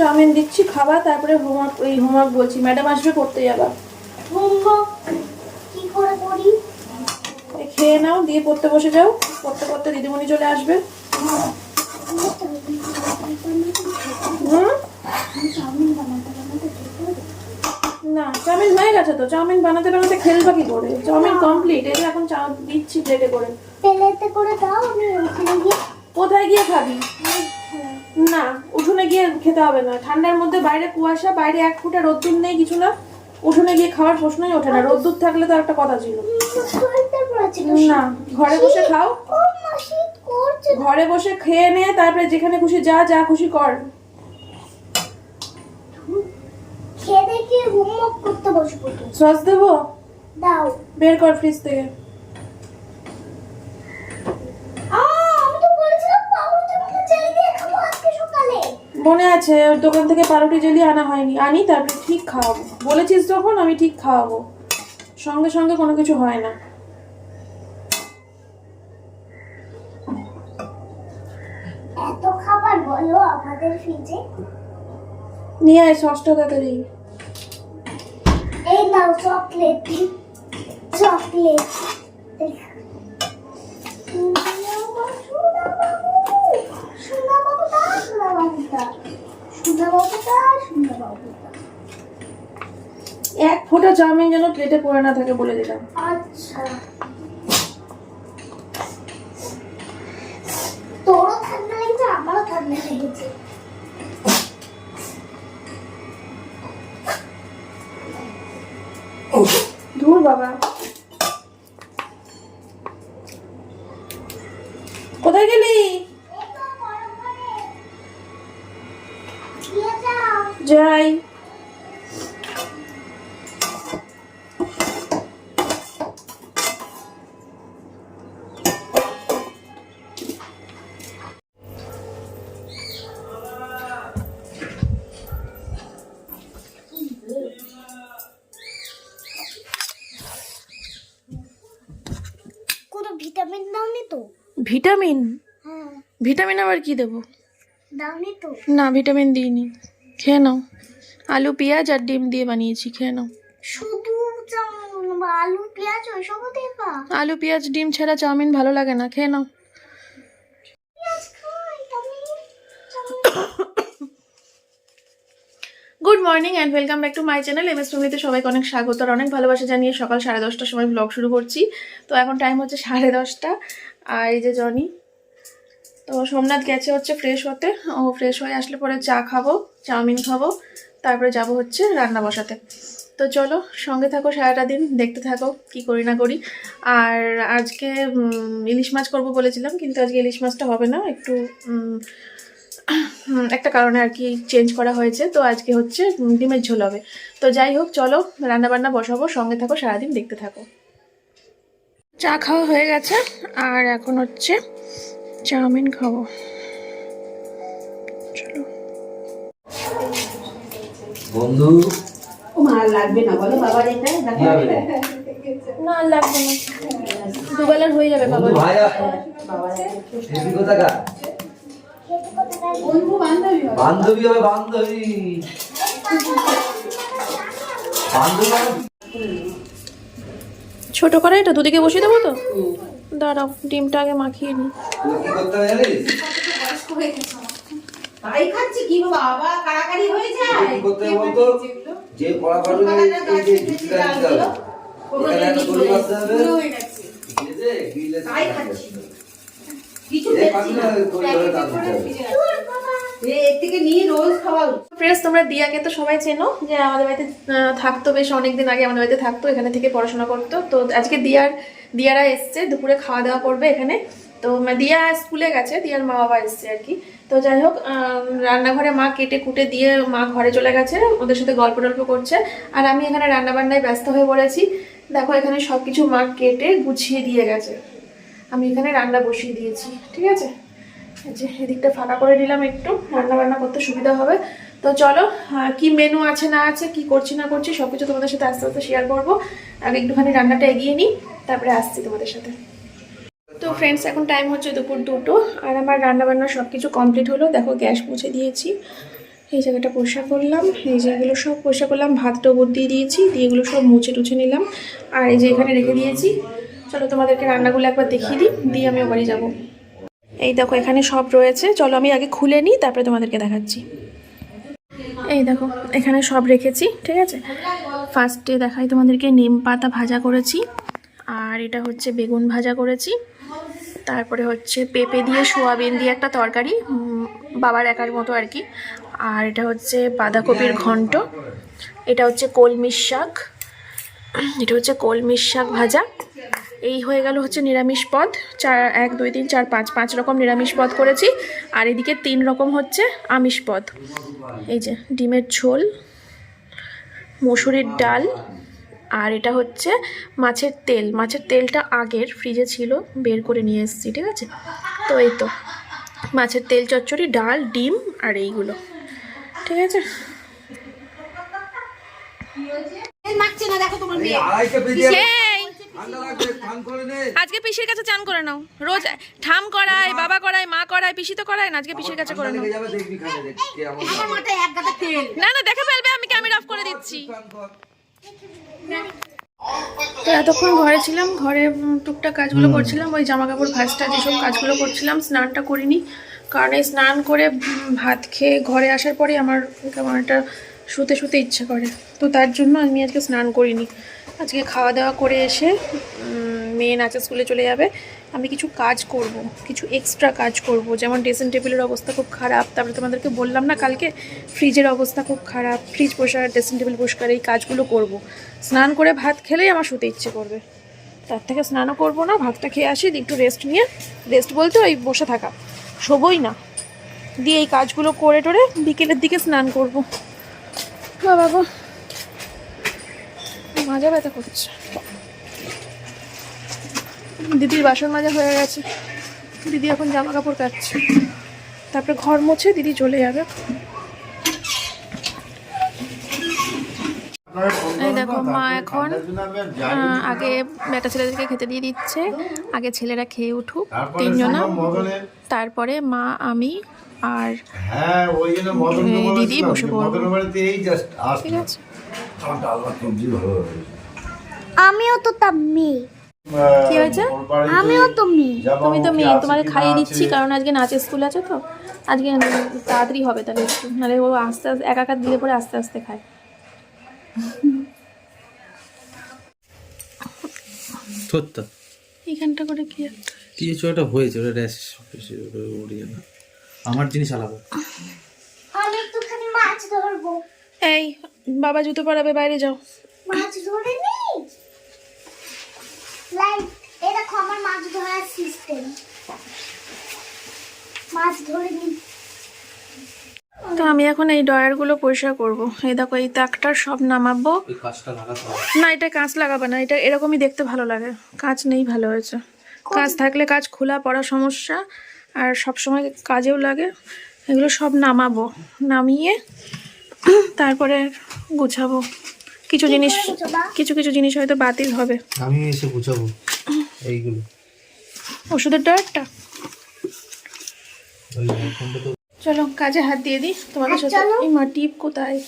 Chowmein দিচ্ছি খাবার তারপরে হোমওয়ার্ক এই হোমওয়ার্ক বলছি। ম্যাডাম আসবে করতে যাবা। হোমওয়ার্ক? কি করে করি? খেয়ে নাও দিয়ে পড়তে বসে যাও। পড়তে পড়তে দিদিমণি চলে আসবে। না চাউমিন হয়ে গেছে তো। চাউমিন বানাতে বানাতে খেলবা কি করে? চাউমিন কমপ্লিট এই এখন চা দিচ্ছি প্লেটে করে। প্লেটে করে দাও আমি ওখানে গিয়ে কোথায় গিয়ে খাবি? না উঠোনে গিয়ে খেতে হবে না। ঠান্ডার মধ্যে বাইরে কুয়াশা বাইরে এক ফুটা রোদ্দুর নেই কিছু না। উঠোনে গিয়ে খাওয়ার প্রশ্নই ওঠে না। রোদ্দুর থাকলে তো একটা কথা ছিল। না ঘরে বসে খাও। ঘরে বসে খেয়ে নে তারপরে যেখানে খুশি যা যা খুশি কর। খেয়ে দেখে হোমওয়ার্ক করতে বসবো। সস দেবো? দাও। বের কর ফ্রিজ থেকে। মনে আছে ওর দোকান থেকে পাউরুটি জেলি আনা হয়নি। আনি তারপরে ঠিক খাওয়াবো। বলেছিস যখন আমি ঠিক খাওয়াবো। সঙ্গে সঙ্গে কোনো কিছু হয় না। এত খাবার বলো আমাদের ফ্রিজে নিয়ে আয় সসটা তাড়াতাড়ি এই নাও চকলেট চকলেট সোনা বাবুটা সোনা বাবুটা সোনা বাবুটা এক ফোঁটা চাউমিন যেন প্লেটে পড়ে না থাকে বলে দিলাম। আচ্ছা। তোরও ঠান্ডা লেগেছে আমারও ঠান্ডা লেগেছে ধুর বাবা। কোথায় গেলি? যাই। কোনো ভিটামিন দাওনি তো? ভিটামিন? হ্যাঁ। ভিটামিন আবার কি দেবো? দাওনি তো? না ভিটামিন দিইনি। খেয়ে নাও। আলু পেঁয়াজ আর ডিম দিয়ে বানিয়েছি খেয়ে নাও। শুধু আলু পেঁয়াজ ওইসবও দেবা? আলু পেঁয়াজ ডিম ছাড়া চাউমিন ভালো লাগে না খেয়ে নাও। Good morning and welcome back to my channel M S ফ্যামিলিতে সবাইকে অনেক স্বাগত আর অনেক ভালোবাসা জানিয়ে সকাল সাড়ে দশটার সময় ব্লগ শুরু করছি। তো এখন টাইম হচ্ছে সাড়ে দশটা। আর এই যে জনি তো সোমনাথ গেছে হচ্ছে ফ্রেশ হতে। ও ফ্রেশ হয়ে আসলে পরে চা খাব, চাউমিন খাব, তারপরে যাব হচ্ছে রান্না বসাতে। তো চলো, সঙ্গে থাকো সারাটা দিন, দেখতে থাকো কি করি না করি। আর আজকে ইলিশ মাছ করব বলেছিলাম, কিন্তু আজকে ইলিশ মাছটা হবে না, একটু একটা কারণে আর কি চেঞ্জ করা হয়েছে। তো আজকে হচ্ছে ডিমের ঝোল হবে। তো যাই হোক, চলো রান্না বান্না বসাবো, সঙ্গে থাকো সারাদিন, দেখতে থাকো। চা খাওয়া হয়ে গেছে, আর এখন হচ্ছে চাউমিন খাব। চলো। বন্ধু। মা লাগবে না বলো বাবার এটা না লাগবে না। দুবেলার হয়ে যাবে বাবা। ভাইয়া। হেবি বন্ধু বান্ধবী বান্ধবী হবে বান্ধবী। বান্ধবী মানে ছোট করে এটা দুদিকে বসিয়ে দেবো তো? দাঁড়াও ডিমটা আগে মাখিয়ে নিই তাই খাচ্ছি কি বাবা? আবার হয়ে যায়। করতে বলতো যে পড়া এই যে ফ্রেন্ডস তোমরা দিয়াকে তো সবাই চেনো যে আমাদের বাড়িতে থাকতো বেশ অনেকদিন আগে আমাদের বাড়িতে থাকতো এখানে থেকে পড়াশোনা করতো। তো আজকে দিয়ার দিয়ারা এসছে, দুপুরে খাওয়া দাওয়া করবে এখানে। তো দিয়া স্কুলে গেছে, দিয়ার মা বাবা এসছে আর কি। তো যাই হোক রান্নাঘরে মা কেটে কুটে দিয়ে মা ঘরে চলে গেছে, ওদের সাথে গল্প টল্প করছে। আর আমি এখানে রান্নাবান্নায় ব্যস্ত হয়ে পড়েছি। দেখো, এখানে সব কিছু মা কেটে গুছিয়ে দিয়ে গেছে। আমি এখানে রান্না বসিয়ে দিয়েছি, ঠিক আছে? যে এদিকটা ফাঁকা করে নিলাম একটু রান্না বান্না করতে সুবিধা হবে। তো চলো কি মেনু আছে, না আছে, কি করছি, না করছি সব কিছু তোমাদের সাথে আস্তে আস্তে শেয়ার করব। আগে একটুখানি রান্নাটা এগিয়ে নিই, তারপরে আসছি তোমাদের সাথে। তো ফ্রেন্ডস এখন টাইম হচ্ছে দুপুর দুটো, আর আমার রান্নাবান্না সব কিছু কমপ্লিট হলো। দেখো, গ্যাস মুছে দিয়েছি। এই জায়গাটা পরিষ্কার করলাম, এই জায়গাগুলো সব পরিষ্কার করলাম ভাতটা উপর দিয়ে দিয়েছি, দিয়ে এগুলো সব মুছে টুছে নিলাম। আর এই যে এখানে রেখে দিয়েছি। চলো তোমাদেরকে রান্নাগুলো একবার দেখিয়ে দিই, দিয়ে আমি ও বাড়ি যাব। এই দেখো, এখানে সব রয়েছে। চলো আমি আগে খুলে নিই, তারপরে তোমাদেরকে দেখাচ্ছি। এই দেখো, এখানে সব রেখেছি, ঠিক আছে? ফার্স্টে দেখাই তোমাদেরকে নিম পাতা ভাজা করেছি, আর এটা হচ্ছে বেগুন ভাজা করেছি। তারপরে হচ্ছে পেঁপে দিয়ে সোয়াবিন দিয়ে একটা তরকারি বাবার একার মতো আর কি। আর এটা হচ্ছে বাঁধাকপির ঘন্ট। এটা হচ্ছে কলমির শাক। এটা হচ্ছে কলমির শাক ভাজা। এই হয়ে গেল হচ্ছে নিরামিষ পদ। চার এক দুই তিন চার পাঁচ পাঁচ রকম নিরামিষ পদ করেছি। আর এদিকে তিন রকম হচ্ছে আমিষ পদ। এই যে ডিমের ঝোল মসুরির ডাল আর এটা হচ্ছে মাছের তেল। মাছের তেলটা আগের ফ্রিজে ছিল বের করে নিয়ে এসেছি ঠিক আছে? তো এই তো মাছের তেল চচ্চড়ি ডাল ডিম আর এইগুলো। ঠিক আছে? দেখো তোমার আজকে পিসির কাছে চান করে নাও। রোজ ঠাম করায় বাবা করায় মা করায় পিসি তো করায় না আজকে পিসির কাছে করে নাও। না না দেখে ফেলবে আমি ক্যামেরা অফ করে দিচ্ছি। তো এতক্ষণ ঘরে ছিলাম ঘরে টুকটাক কাজগুলো করছিলাম ওই জামা কাপড় ভাজটা যেসব কাজগুলো করছিলাম স্নানটা করিনি। কারণ এই স্নান করে ভাত খেয়ে ঘরে আসার পরে আমার কেমন একটা শুতে শুতে ইচ্ছে করে। তো তার জন্য আমি আজকে স্নান করিনি। আজকে খাওয়া দাওয়া করে এসে মেয়ে নাচে স্কুলে চলে যাবে। আমি কিছু কাজ করব, কিছু এক্সট্রা কাজ করব। যেমন ড্রেসিং টেবিলের অবস্থা খুব খারাপ। তারপরে তোমাদেরকে বললাম না কালকে ফ্রিজের অবস্থা খুব খারাপ। ফ্রিজ পরিষ্কার ড্রেসিং টেবিল পরিষ্কার, এই কাজগুলো করব। স্নান করে ভাত খেলেই আমার শুতে ইচ্ছে করবে। তার থেকে স্নানও করব না, ভাতটা খেয়ে আসি, একটু রেস্ট নিয়ে। রেস্ট বলতে ওই বসে থাকা। শোবই না। দিয়ে এই কাজগুলো করে টোরে বিকেলের দিকে স্নান করব। বাবা। গো মাজা ব্যথা করছে। দিদির বাসন মাজা হয়ে গেছে। দিদি এখন জামা কাপড় কাচ্ছে তারপরে ঘর মুছে দিদি চলে যাবে। এই দেখো মা এখন আগে বেটা ছেলেদেরকে খেতে দিয়ে দিচ্ছে। আগে ছেলেরা খেয়ে উঠুক তিনজনা। তারপরে মা আমি আর হ্যাঁ দিদি বসে পড়ব। ঠিক আছে। আমিও তো তার মেয়ে। কি হয়েছে? আমিও তো মেয়ে। তুমি তো মেয়ে তোমাকে খাইয়ে দিচ্ছি কারণ আজকে নাচের স্কুল আছে তো। আজকে তাড়াতাড়ি হবে তাহলে একটু। নাহলে ও আস্তে আস্তে একা একা দিলে পরে আস্তে আস্তে খায়। সত্য। এইখানটা করে কি কি কিছু একটা হয়েছে ওটা র্যাশ উড়িয়ে না। আমার জিনিস আলাদা। আমি একটুখানি মাছ ধরবো। এই বাবা জুতো পরাবে বাইরে যাও। মাছ ধরে নি? লাইক এই দেখো আমার মাছ ধরার সিস্টেম মাছ ধরে নি। তো আমি এখন এই ডয়ারগুলো পরিষ্কার করব। এই দেখো এই তাকটার সব নামাবো। না এটা কাঁচ লাগাবে না এটা এরকমই দেখতে ভালো লাগে। কাঁচ নেই ভালো হয়েছে। কাঁচ থাকলে কাজ খোলা পড়া সমস্যা। আর সব সময় কাজেও লাগে এগুলো সব নামাবো। নামিয়ে তারপরে গুছাবো। কিছু জিনিস কিছু কিছু জিনিস হয়তো বাতিল হবে। আমি এসে গুছাবো এইগুলো। ওষুধের তো চলো কাজে হাত দিয়ে দিই। তোমাদের সাথে এই মা টিপ কোথায়?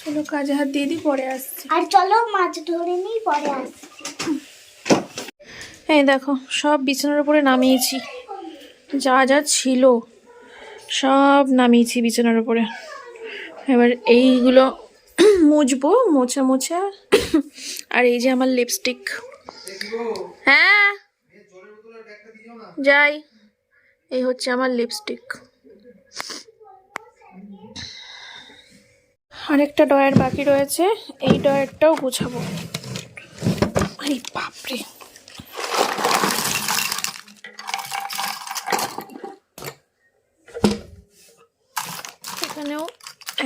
চলো কাজে হাত দিয়ে দিই পরে আসছি। আর চলো মাছ ধরে নি পরে আসছি। এই দেখো সব বিছানার উপরে নামিয়েছি। যা যা ছিল সব নামিয়েছি বিছানার উপরে। এবার এইগুলো মুছবো, মুছে মুছে। আর এই যে আমার লিপস্টিক হ্যাঁ যাই। এই হচ্ছে আমার লিপস্টিক আরেকটা ডয়ার বাকি রয়েছে, এই ডয়ারটাও গুছাবো। আরে বাপরে।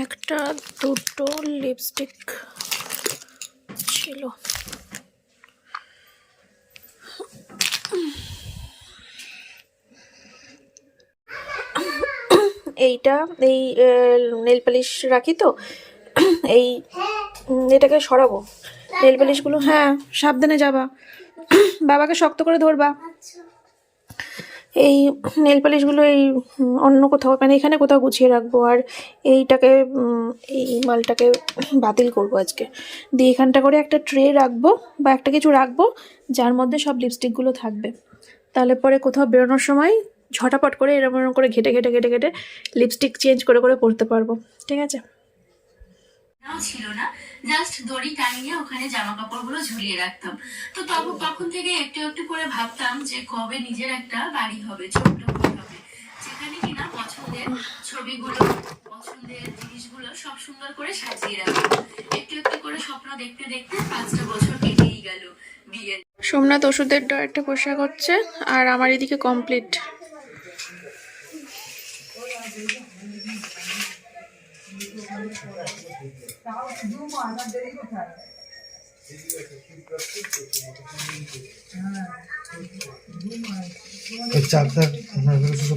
একটা দুটো লিপস্টিক ছিল। এইটা, এই নেল পালিশ রাখি তো? এই, এটাকে সরাবো। নেল পালিশগুলো হ্যাঁ সাবধানে যাবা। বাবাকে শক্ত করে ধরবা। এই নেল পালিশগুলো এই অন্য কোথাও মানে এখানে কোথাও গুছিয়ে রাখব আর এইটাকে এই মালটাকে বাতিল করব আজকে। দিয়ে এখানটা করে একটা ট্রে রাখব বা একটা কিছু রাখব, যার মধ্যে সব লিপস্টিকগুলো থাকবে। তাহলে পরে কোথাও বেরোনোর সময় ঝটাপট করে এরকম এরকম করে ঘেটে ঘেটে ঘেটে ঘেটে লিপস্টিক চেঞ্জ করে করে পরতে পারব। ঠিক আছে? ছিল না। জাস্ট দড়ি টাঙিয়ে ওখানে জামা কাপড়গুলো ঝুলিয়ে রাখতাম। তো তখন তখন থেকে একটু একটু করে ভাবতাম যে কবে নিজের একটা বাড়ি হবে ছোট্ট হবে। যেখানে কিনা পছন্দের ছবিগুলো পছন্দের জিনিসগুলো সব সুন্দর করে সাজিয়ে রাখব একটু একটু করে স্বপ্ন দেখতে দেখতে পাঁচটা বছর কেটেই গেল বিয়ের। সোমনাথ ওষুধের একটা পোশাক হচ্ছে আর আমার এদিকে কমপ্লিট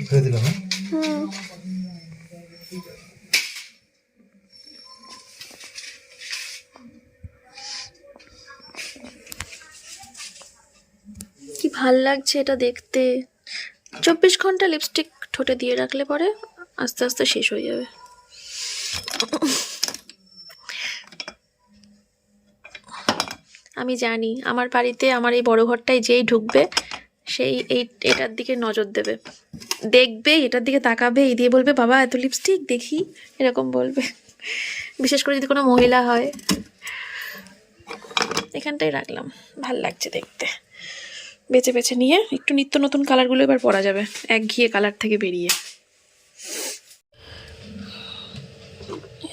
ফেলে দিলাম হ্যাঁ? কি ভালো লাগছে এটা দেখতে? চব্বিশ ঘণ্টা লিপস্টিক ঠোঁটে দিয়ে রাখলে পরে আস্তে আস্তে শেষ হয়ে যাবে। আমি জানি। আমার বাড়িতে আমার এই বড় ঘরটায় যেই ঢুকবে, সেই এই, এটার দিকে নজর দেবে। দেখবে, এটার দিকে তাকাবে, এই দিয়ে বলবে, বাবা, এত লিপস্টিক দেখি। এরকম বলবে। বিশেষ করে যদি কোনো মহিলা হয়। এখানটাই রাখলাম। ভালো লাগছে দেখতে। বেছে বেছে নিয়ে একটু নিত্য নতুন কালারগুলো এবার পরা যাবে, এক ঘিয়ে কালার থেকে বেরিয়ে।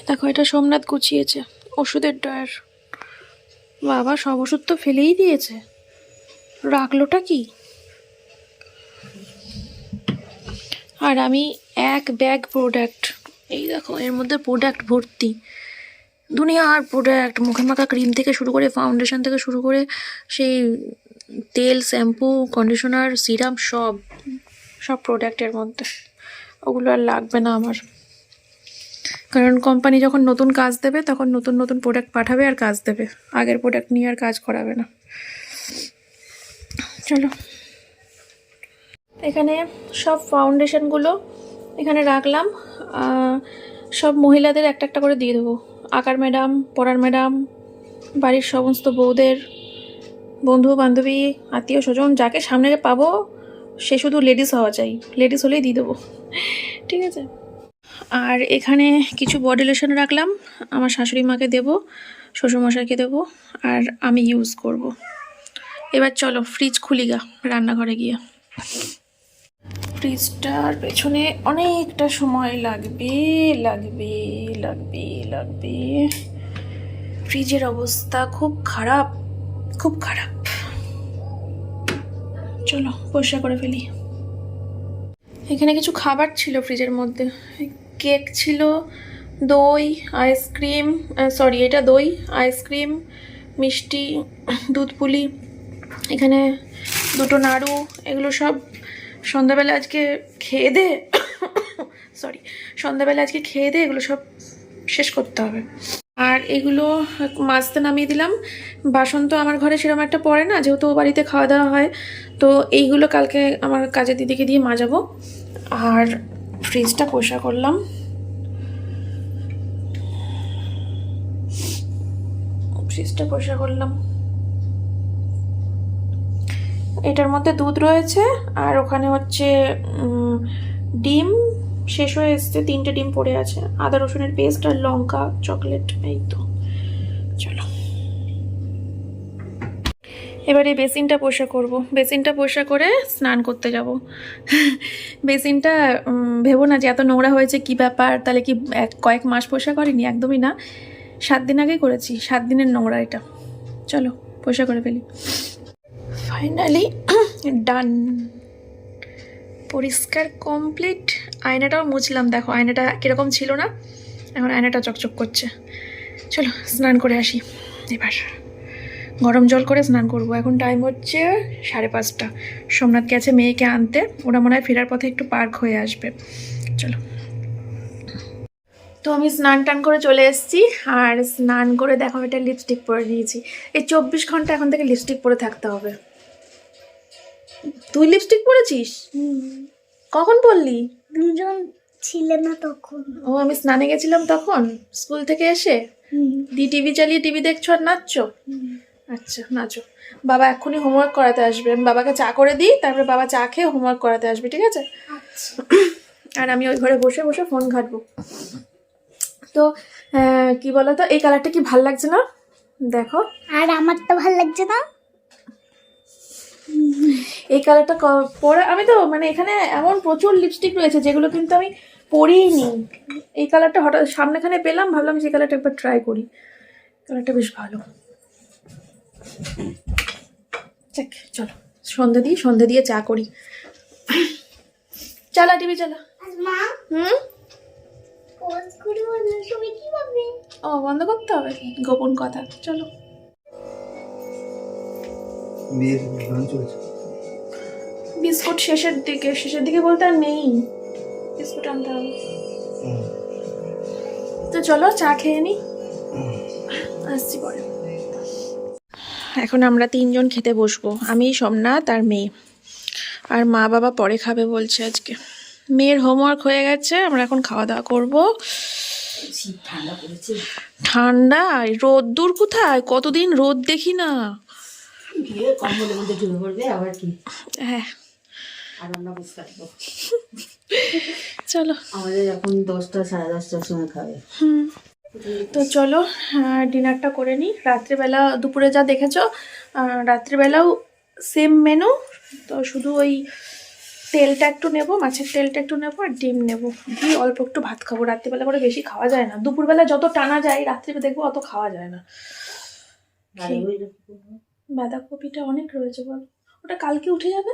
দেখো, এটা সোমনাথ গুছিয়েছে। ওষুধের ডয়ার বাবা সব ওষুধ তো ফেলেই দিয়েছে। রাখলোটা কি? আর আমি এক ব্যাগ প্রোডাক্ট এই দেখো, এর মধ্যে প্রোডাক্ট ভর্তি। দুনিয়ার প্রোডাক্ট মুখে মাখা ক্রিম থেকে শুরু করে ফাউন্ডেশন থেকে শুরু করে সেই তেল শ্যাম্পু কন্ডিশনার সিরাম সব সব প্রোডাক্টের মধ্যে। ওগুলো আর লাগবে না আমার। কারণ কোম্পানি যখন নতুন কাজ দেবে, তখন নতুন নতুন প্রোডাক্ট পাঠাবে আর কাজ দেবে। আগের প্রোডাক্ট নিয়ে আর কাজ করাবে না। চলো। এখানে সব ফাউন্ডেশনগুলো এখানে রাখলাম। সব মহিলাদের একটা একটা করে দিয়ে দেবো। আকার ম্যাডাম পড়ার ম্যাডাম বাড়ির সমস্ত বউদের বন্ধু বান্ধবী আত্মীয় স্বজন যাকে সামনে পাবো, সে শুধু লেডিস হওয়া চাই। লেডিস হলেই দিয়ে দেবো। ঠিক আছে? আর এখানে কিছু বডি লোশন রাখলাম। আমার শাশুড়ি মাকে দেবো, শ্বশুরমশাইকে দেবো, আর আমি ইউজ করব। এবার চলো ফ্রিজ খুলি গা, রান্নাঘরে গিয়ে। ফ্রিজটার পেছনে অনেকটা সময় লাগবে লাগবে লাগবে লাগবে। ফ্রিজের অবস্থা খুব খারাপ খুব খারাপ। চলো, পরিষ্কার করে ফেলি। এখানে কিছু খাবার ছিল ফ্রিজের মধ্যে। কেক ছিল, দই, আইসক্রিম সরি এটা দই, আইসক্রিম, মিষ্টি, দুধ পুলি, এখানে দুটো নাড়ু, এগুলো সব সন্ধ্যাবেলা আজকে খেয়ে দে সরি সন্ধ্যাবেলা আজকে খেয়ে দে, এগুলো সব শেষ করতে হবে। আর এগুলো মাছতে নামিয়ে দিলাম। বাসন তো আমার ঘরে সেরকম একটা পড়ে না, যেহেতু ও বাড়িতে খাওয়া দাওয়া হয়, তো এইগুলো কালকে আমার কাজের দিদিকে দিয়ে মাজাবো। আর ফ্রিজটা পরিষ্কার করলাম। ফ্রিজটা পরিষ্কার করলাম। এটার মধ্যে দুধ রয়েছে আর ওখানে হচ্ছে ডিম শেষ হয়ে এসছে, তিনটে ডিম পড়ে আছে। আদা রসুনের পেস্ট আর লঙ্কা চকলেট এই তো চলো এবারে বেসিনটা পরিষ্কার করব। বেসিনটা পরিষ্কার করে স্নান করতে যাব। বেসিনটা ভেবো না যে এত নোংরা হয়েছে, কি ব্যাপার? তাহলে কি এক, কয়েক মাস পোষা করিনি? একদমই না। সাত দিন আগেই করেছি। সাত দিনের নোংরা এটা। চলো, পোষা করে ফেলি। ফাইনালি ডান পরিষ্কার কমপ্লিট আয়নাটাও মুছলাম। দেখো, আয়নাটা কীরকম ছিল না? এখন আয়নাটা চকচক করছে। চলো, স্নান করে আসি। এবার। গরম জল করে স্নান করব। এখন টাইম হচ্ছে সাড়ে পাঁচটা। সোমনাথ গেছে মেয়েকে আনতে। ওরা মনে হয় ফেরার পথে একটু পার্ক হয়ে আসবে। চলো। তো আমি স্নান টান করে চলে এসেছি। আর স্নান করে দেখো এটা লিপস্টিক পরে নিয়েছি। এই চব্বিশ ঘণ্টা এখন থেকে লিপস্টিক পরে থাকতে হবে। তুই লিপস্টিক পরেছিস? কখন পরলি? দুজন ছিলে না তখন। ও আমি স্নানে গেছিলাম তখন? স্কুল থেকে এসে? দি টিভি চালিয়ে টিভি দেখছ আর নাচছো? আচ্ছা নাচো। বাবা এক্ষুনি হোমওয়ার্ক করাতে আসবে। আমি বাবাকে চা করে দিই তারপরে বাবা চা খেয়ে হোমওয়ার্ক করাতে আসবে ঠিক আছে? আর আমি ওই ঘরে বসে বসে ফোন ঘাটবো। তো কি বলতো এই কালারটা কি ভালো লাগছে না? দেখো। আর আমার তো ভালো লাগছে না? এই কালারটা পরে আমি তো মানে এখানে এমন প্রচুর লিপস্টিক রয়েছে যেগুলো কিন্তু আমি পরিনি এই কালারটা হঠাৎ সামনেখানে পেলাম ভাবলাম যে কালারটা একবার ট্রাই করি। কালারটা বেশ ভালো। যাক চলো। সন্ধে দিই সন্ধে দিয়ে চা করি। চালা টিভি চালা। মা? হুম? পোস্ট করে বলল তুমি কি পাবে ও বন্ধ করতে হবে? গোপন কথা। চলো। বিস্কুট শেষের দিকে শেষের দিকে বলতে আর নেই। বিস্কুট আনতে হবে। তো চলো চা খেয়ে নি। আসছি পরে। এখন আমরা তিনজন খেতে বসবো। আমি সোমনাথ আর মেয়ে। আর মা বাবা পরে খাবে বলছে আজকে। মেয়ের হোমওয়ার্ক হয়ে গেছে আমরা এখন খাওয়া দাওয়া করব। ঠান্ডা? পড়েছে রোদ দূর কোথায়? কতদিন রোদ দেখি না। হ্যাঁ। চলো। আমাদের এখন দশটা সাড়ে দশটার সময় খাবে। হুম। তো চলো ডিনারটা করে নিই। রাত্রিবেলা দুপুরে যা দেখেছ রাত্রিবেলাও সেম মেনু তো শুধু ওই তেলটা একটু নেব মাছের তেলটা একটু নেব আর ডিম নেব। দিয়ে অল্প একটু ভাত খাব রাত্রিবেলা করে বেশি খাওয়া যায় না। দুপুরবেলা যত টানা যায় রাত্রিবে দেখব অত খাওয়া যায় না। বাঁধাকপিটা অনেক রয়েছে বল। ওটা কালকে উঠে যাবে?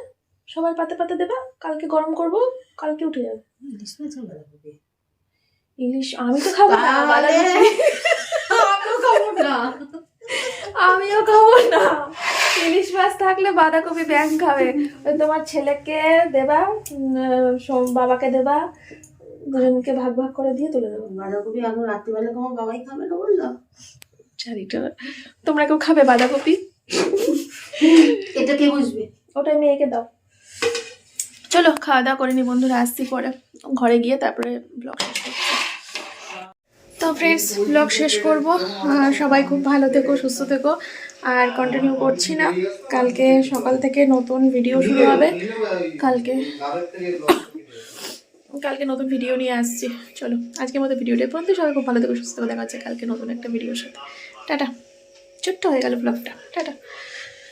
সবার পাতে পাতে দেবা? কালকে গরম করব কালকে উঠে যাবে। ইলিশ আমি তো খাব না আমিও খাব না। আমিও খাব না। ইলিশ মাছ থাকলে বাঁধাকপি ব্যাং খাবে। ওই তোমার ছেলেকে দেবা বাবাকে দেবা দুজনকে ভাগ ভাগ করে দিয়ে তুলে দেবো। বাঁধাকপি এখন রাত্রিবেলা তোমার বাবাই খাবে না বলল? চারিটা। তোমরা কেউ খাবে বাঁধাকপি? এটা কে বুঝবে? ওটাই মেয়েকে দাও। চলো খাওয়া দাওয়া করে নি বন্ধুরা আসছি পরে। ঘরে গিয়ে তারপরে ব্লগ শেষ তো ফ্রেন্ডস ব্লগ শেষ করব। সবাই খুব ভালো থেকো, সুস্থ থেকো। আর কন্টিনিউ করছি না। কালকে সকাল থেকে নতুন ভিডিও শুরু হবে। কালকে কালকে নতুন ভিডিও নিয়ে আসছি। চলো, আজকের মতো ভিডিওটা পর্যন্ত। সবাই খুব ভালো থেকো, সুস্থ থেকো। দেখা কালকে নতুন একটা ভিডিওর সাথে। টাটা। ছোট্ট হয়ে গেল ব্লগটা টাটা।